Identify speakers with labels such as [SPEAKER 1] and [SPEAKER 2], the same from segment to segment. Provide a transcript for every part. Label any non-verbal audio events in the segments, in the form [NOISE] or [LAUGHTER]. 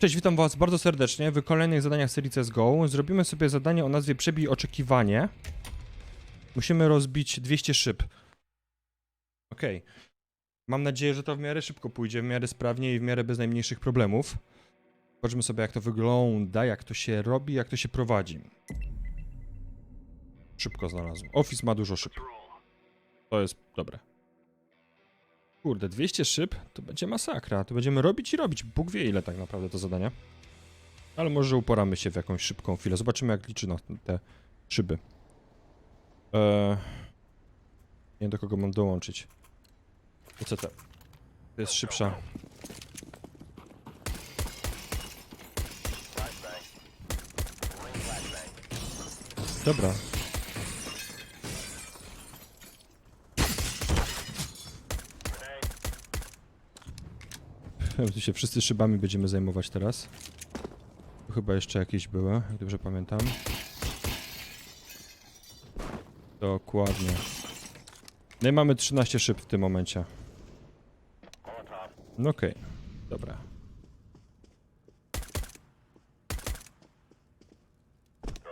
[SPEAKER 1] Cześć, witam was bardzo serdecznie w kolejnych zadaniach serii CSGO. Zrobimy sobie zadanie o nazwie Przebij oczekiwanie. Musimy rozbić 200 szyb. Okej. Mam nadzieję, że to w miarę szybko pójdzie, w miarę sprawnie i w miarę bez najmniejszych problemów. Zobaczmy sobie jak to wygląda, jak to się robi, jak to się prowadzi. Szybko znalazłem. Office ma dużo szyb. To jest dobre. Kurde, 200 szyb to będzie masakra. To będziemy robić i robić. Bóg wie ile tak naprawdę to zadanie. Ale może uporamy się w jakąś szybką chwilę. Zobaczymy jak liczy na te szyby. Eee, nie wiem do kogo mam dołączyć. To CT. To jest szybsza. Dobra. [LAUGHS] Tu się wszyscy szybami będziemy zajmować teraz. Tu chyba jeszcze jakieś były, jak dobrze pamiętam. Dokładnie. No i mamy 13 szyb w tym momencie. No okej, dobra.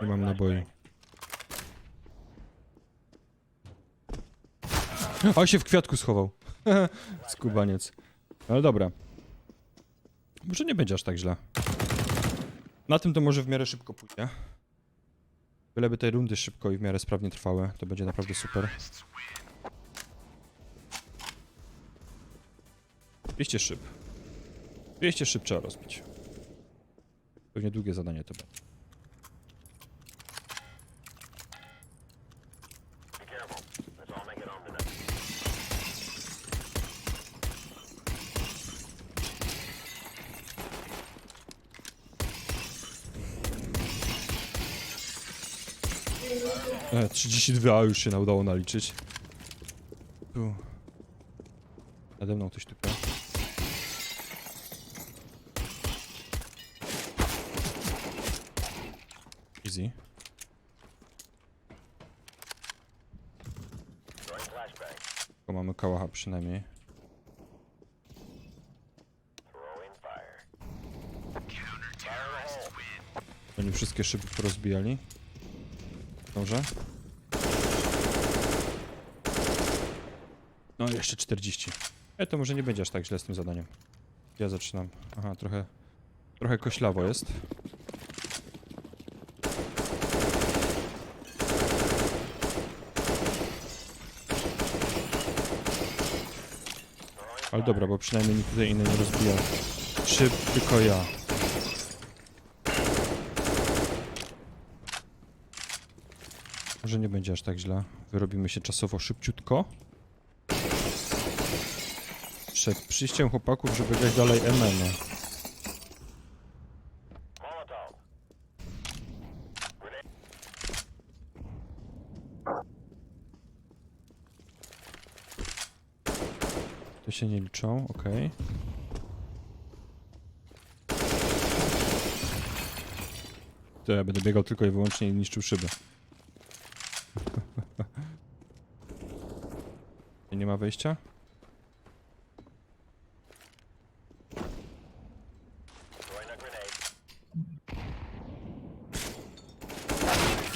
[SPEAKER 1] Nie mam naboi. O, się w kwiatku schował. [LAUGHS] Skubaniec. Ale dobra. Może nie będzie aż tak źle. Na tym to może w miarę szybko pójdzie. Byleby te rundy szybko i w miarę sprawnie trwały, to będzie naprawdę super. 200 szyb. 200 szyb trzeba rozbić. Pewnie długie zadanie to będzie. E, 32 już się udało naliczyć. Tu. Nade mną ktoś tupa. Easy. Tylko mamy kałacha przynajmniej. Oni wszystkie szyby porozbijali. Dobrze. No jeszcze 40. E, to może nie będzie aż tak źle z tym zadaniem. Ja zaczynam. Aha, trochę... Trochę koślawo jest. Ale dobra, bo przynajmniej nikt tutaj inny nie rozbija. Szyb, tylko ja. Może nie będzie aż tak źle. Wyrobimy się czasowo szybciutko. Przed przyjściem chłopaków, żeby grać dalej MM. To się nie liczą, okej. To ja będę biegał tylko i wyłącznie i niszczył szyby. Nie ma wejścia?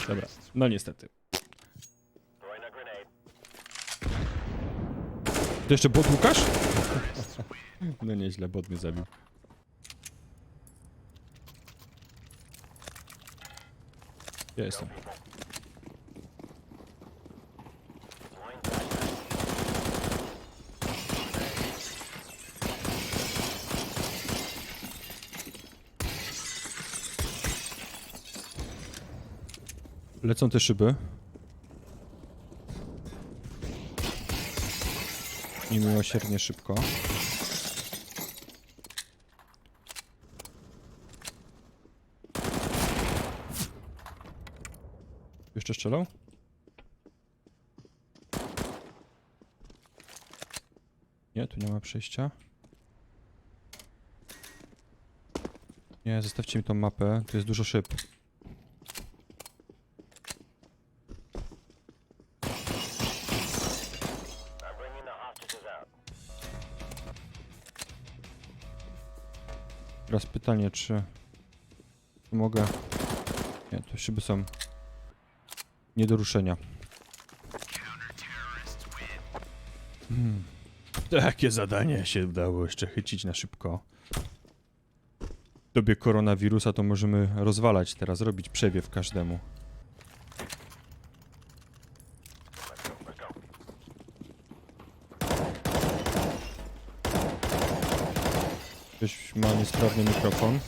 [SPEAKER 1] Dobra, no niestety. To jeszcze bot Łukasz? No nieźle, bot mnie zabił. Ja jestem. Lecą te szyby. Niemiłosiernie szybko. Jeszcze strzelał? Nie, tu nie ma przejścia. Nie, zostawcie mi tą mapę. Tu jest dużo szyb. Teraz pytanie, czy... mogę... Nie, to szyby są... Nie do ruszenia. Hmm. Takie zadanie się udało jeszcze chycić na szybko. W dobie koronawirusa to możemy rozwalać teraz, robić przewiew każdemu. Niesprawny mikrofon.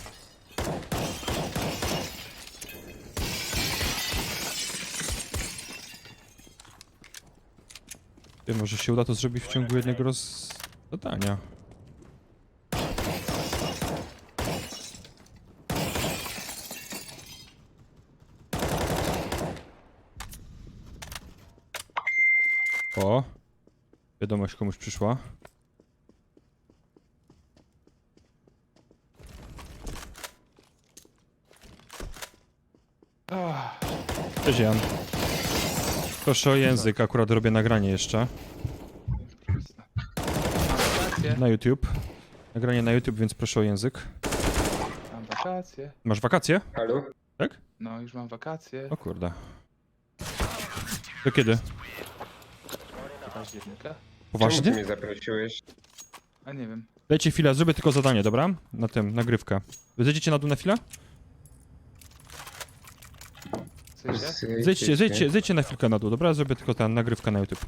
[SPEAKER 1] Ty, może się uda to zrobić w ciągu jednego roz... zadania. O! Wiadomość komuś przyszła. Cześć Jan. Proszę o język, akurat robię nagranie jeszcze
[SPEAKER 2] Mam wakacje,
[SPEAKER 1] na YouTube. Nagranie na YouTube, więc proszę o język.
[SPEAKER 2] mam wakacje.
[SPEAKER 1] Masz wakacje?
[SPEAKER 3] Halo?
[SPEAKER 1] Tak?
[SPEAKER 2] No, już mam wakacje.
[SPEAKER 1] O kurde. Do kiedy?
[SPEAKER 2] Do października?
[SPEAKER 3] Czemu ty
[SPEAKER 1] Poważnie?
[SPEAKER 3] mnie zaprosiłeś?
[SPEAKER 2] A nie wiem.
[SPEAKER 1] Dajcie chwilę, zrobię tylko zadanie, dobra? Na tym, nagrywkę. Wy Zejdziecie na dół na chwilę?
[SPEAKER 2] Co idzie?
[SPEAKER 1] Zejdźcie, zejdźcie, zejdźcie na chwilkę na dół, dobra? Zrobię tylko tę nagrywkę na YouTube.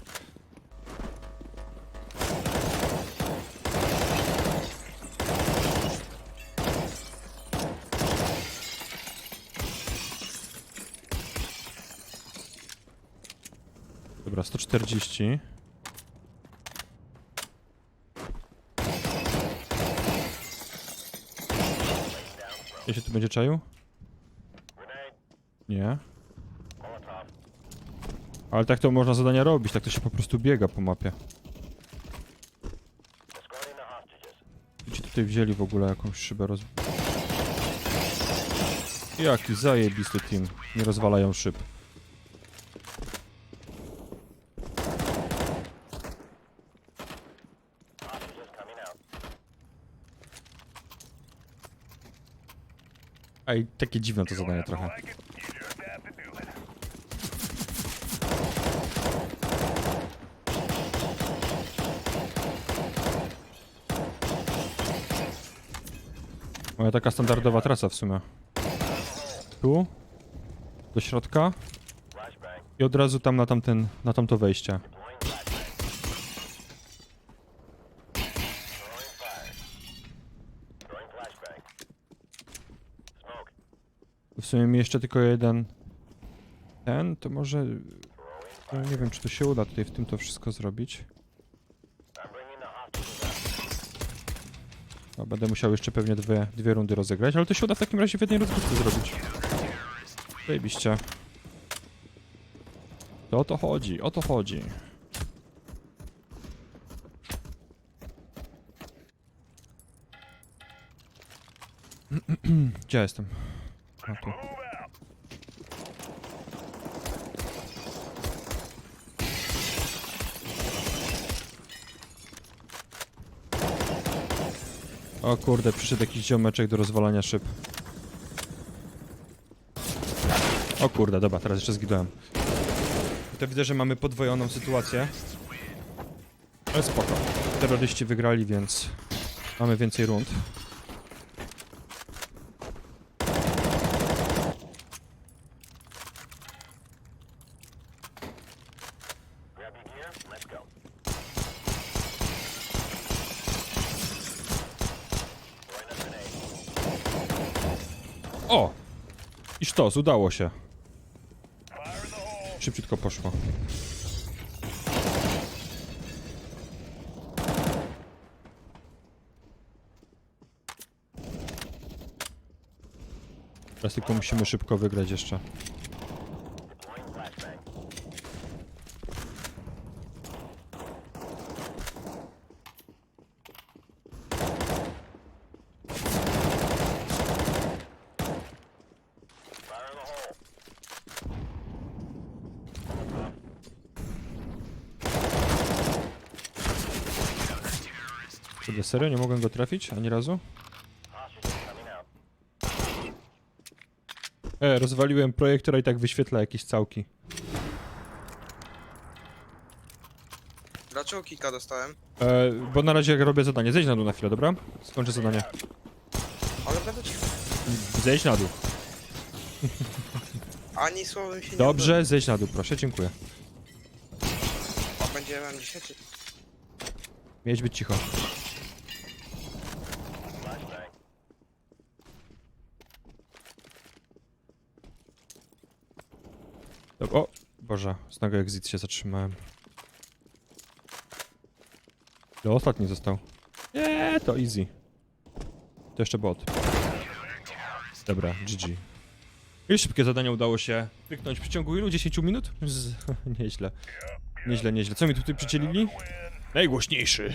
[SPEAKER 1] Dobra, 140. Ja się tu będzie czaił? Nie. Ale tak to można zadania robić, tak to się po prostu biega po mapie. Ci tutaj wzięli w ogóle jakąś szybę roz... Jaki zajebisty team. Nie rozwalają szyb. Ej, takie dziwne to zadanie trochę. Moja taka standardowa trasa w sumie. Tu. Do środka. I od razu tam na tamten, na tamto wejście. W sumie mi jeszcze tylko jeden ten, to może... Nie wiem, czy to się uda tutaj w tym to wszystko zrobić. No, będę musiał jeszcze pewnie dwie, dwie rundy rozegrać, ale to się uda w takim razie w jednej rozgrywce zrobić. Zajebiście. To o to chodzi, o to chodzi. [CLEARS THROAT] Gdzie ja jestem? A. O kurde, przyszedł jakiś ziomeczek do rozwalania szyb. O kurde, dobra, teraz jeszcze zginąłem. To widzę, że mamy podwojoną sytuację. Ale spoko. Terroryści wygrali, więc mamy więcej rund. O! I sztos, udało się. Szybciutko poszło. Teraz tylko musimy szybko wygrać jeszcze. Kurde, serio? Nie mogłem go trafić ani razu? E, rozwaliłem projektora i tak wyświetla jakieś całki.
[SPEAKER 3] Dlaczego kika dostałem?
[SPEAKER 1] E, bo na razie jak robię zadanie. Zejdź na dół na chwilę, dobra? Skończę zadanie.
[SPEAKER 3] Ale będę cicho.
[SPEAKER 1] Zejdź na dół.
[SPEAKER 3] Ani słowem się nie
[SPEAKER 1] Dobrze, zejdź na dół, proszę, dziękuję.
[SPEAKER 3] A będzie mam dzisiaj czy...
[SPEAKER 1] Mieć być cicho. Dob- O, Boże, znowu exit się zatrzymałem. To ostatni został. Nie, to easy. To jeszcze bot. Dobra, GG. I szybkie zadanie udało się wyknąć w przeciągu ilu? 10 minut? Z... [LAUGHS] nieźle. Nieźle, nieźle. Co mi tutaj przycielili? Najgłośniejszy.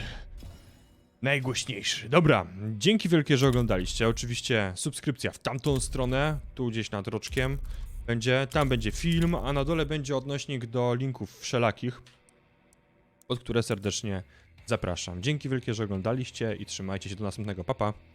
[SPEAKER 1] Najgłośniejszy. Dobra, dzięki wielkie, że oglądaliście. Oczywiście subskrypcja w tamtą stronę, tu gdzieś nad roczkiem będzie, tam będzie film, a na dole będzie odnośnik do linków wszelakich, pod które serdecznie zapraszam. Dzięki wielkie, że oglądaliście i trzymajcie się do następnego. Pa, pa.